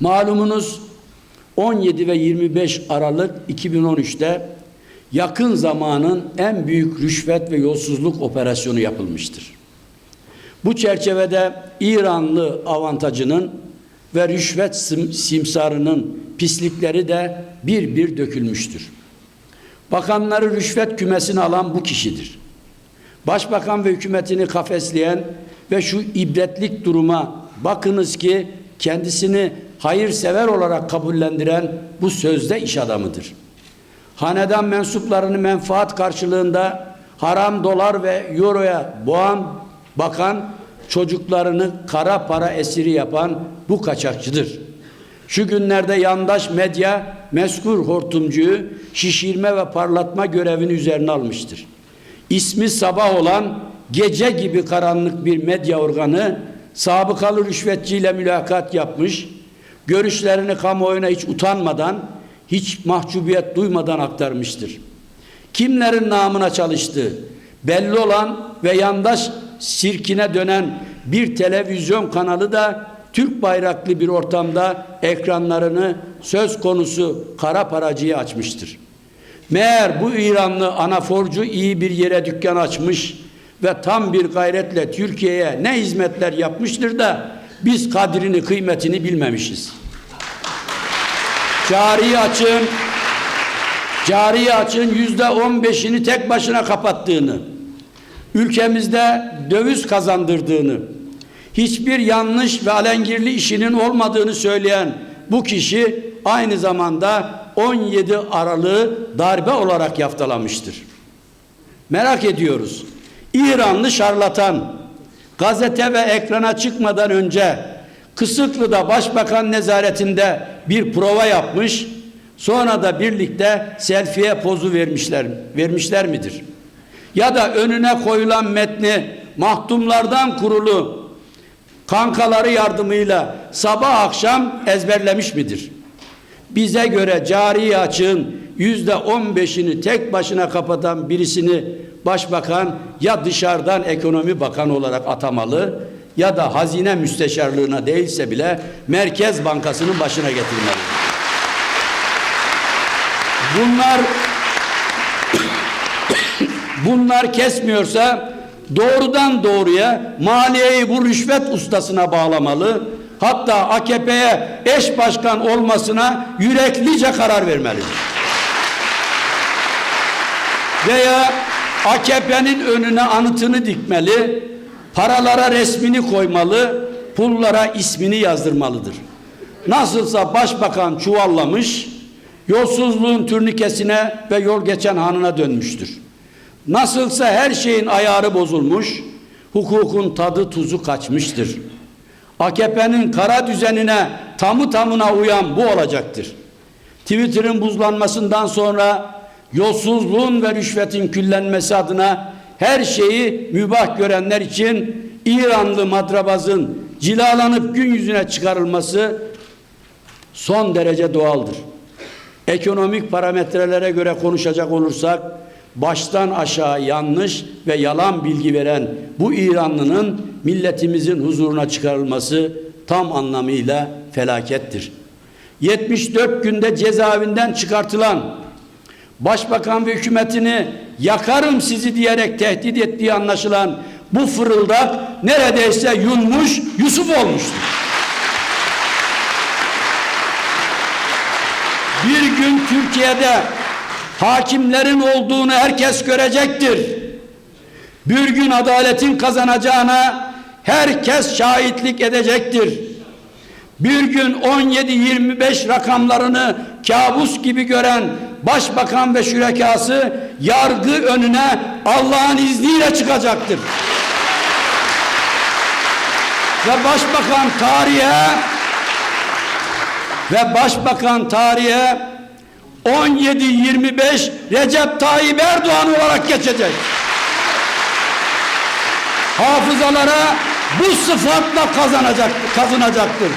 Malumunuz 17 ve 25 Aralık 2013'te yakın zamanın en büyük rüşvet ve yolsuzluk operasyonu yapılmıştır. Bu çerçevede İranlı avantajının ve rüşvet sim- simsarının pislikleri de bir bir dökülmüştür. Bakanları rüşvet kümesine alan bu kişidir. Başbakan ve hükümetini kafesleyen ve şu ibretlik duruma bakınız ki kendisini hayırsever olarak kabullendiren bu sözde iş adamıdır. Hanedan mensuplarını menfaat karşılığında haram dolar ve euroya boğan bakan çocuklarını kara para esiri yapan bu kaçakçıdır. Şu günlerde yandaş medya meskur hortumcuyu şişirme ve parlatma görevini üzerine almıştır. İsmi sabah olan gece gibi karanlık bir medya organı sabıkalı rüşvetçiyle mülakat yapmış, görüşlerini kamuoyuna hiç utanmadan, hiç mahcubiyet duymadan aktarmıştır. Kimlerin namına çalıştığı belli olan ve yandaş sirkine dönen bir televizyon kanalı da Türk bayraklı bir ortamda ekranlarını söz konusu kara paracıya açmıştır. Meğer bu İranlı anaforcu iyi bir yere dükkan açmış ve tam bir gayretle Türkiye'ye ne hizmetler yapmıştır da biz kadrini kıymetini bilmemişiz. Cari açığın cari açığın yüzde on beşini tek başına kapattığını, ülkemizde döviz kazandırdığını, hiçbir yanlış ve alengirli işinin olmadığını söyleyen bu kişi aynı zamanda 17 Aralık'ı darbe olarak yaftalamıştır. Merak ediyoruz. İranlı şarlatan gazete ve ekrana çıkmadan önce Kısıklı'da başbakan nezaretinde bir prova yapmış, sonra da birlikte selfie'ye pozu vermişler, vermişler midir? Ya da önüne koyulan metni mahtumlardan kurulu kankaları yardımıyla sabah akşam ezberlemiş midir? Bize göre cari açığın yüzde on beşini tek başına kapatan birisini başbakan ya dışarıdan ekonomi bakanı olarak atamalı ya da hazine müsteşarlığına değilse bile Merkez Bankası'nın başına getirmeli. Bunlar bunlar kesmiyorsa doğrudan doğruya maliyeyi bu rüşvet ustasına bağlamalı. Hatta AKP'ye eş başkan olmasına yüreklice karar vermelidir. Veya AKP'nin önüne anıtını dikmeli, paralara resmini koymalı, pullara ismini yazdırmalıdır. Nasılsa başbakan çuvallamış, yolsuzluğun turnikesine ve yol geçen hanına dönmüştür. Nasılsa her şeyin ayarı bozulmuş, hukukun tadı tuzu kaçmıştır. AKP'nin kara düzenine tamı tamına uyan bu olacaktır. Twitter'ın buzlanmasından sonra yolsuzluğun ve rüşvetin küllenmesi adına her şeyi mübah görenler için İranlı madrabazın cilalanıp gün yüzüne çıkarılması son derece doğaldır. Ekonomik parametrelere göre konuşacak olursak baştan aşağı yanlış ve yalan bilgi veren bu İranlının milletimizin huzuruna çıkarılması tam anlamıyla felakettir. 74 günde cezaevinden çıkartılan başbakan ve hükümetini yakarım sizi diyerek tehdit ettiği anlaşılan bu fırıldak neredeyse yunmuş Yusuf olmuştur. Bir gün Türkiye'de hakimlerin olduğunu herkes görecektir. Bir gün adaletin kazanacağına herkes şahitlik edecektir. Bir gün 17-25 rakamlarını kabus gibi gören başbakan ve şürekası yargı önüne Allah'ın izniyle çıkacaktır. Ve başbakan tarihe ve başbakan tarihe 17-25 Recep Tayyip Erdoğan olarak geçecek. Hafızalara bu sıfatla kazanacak, kazanacaktır.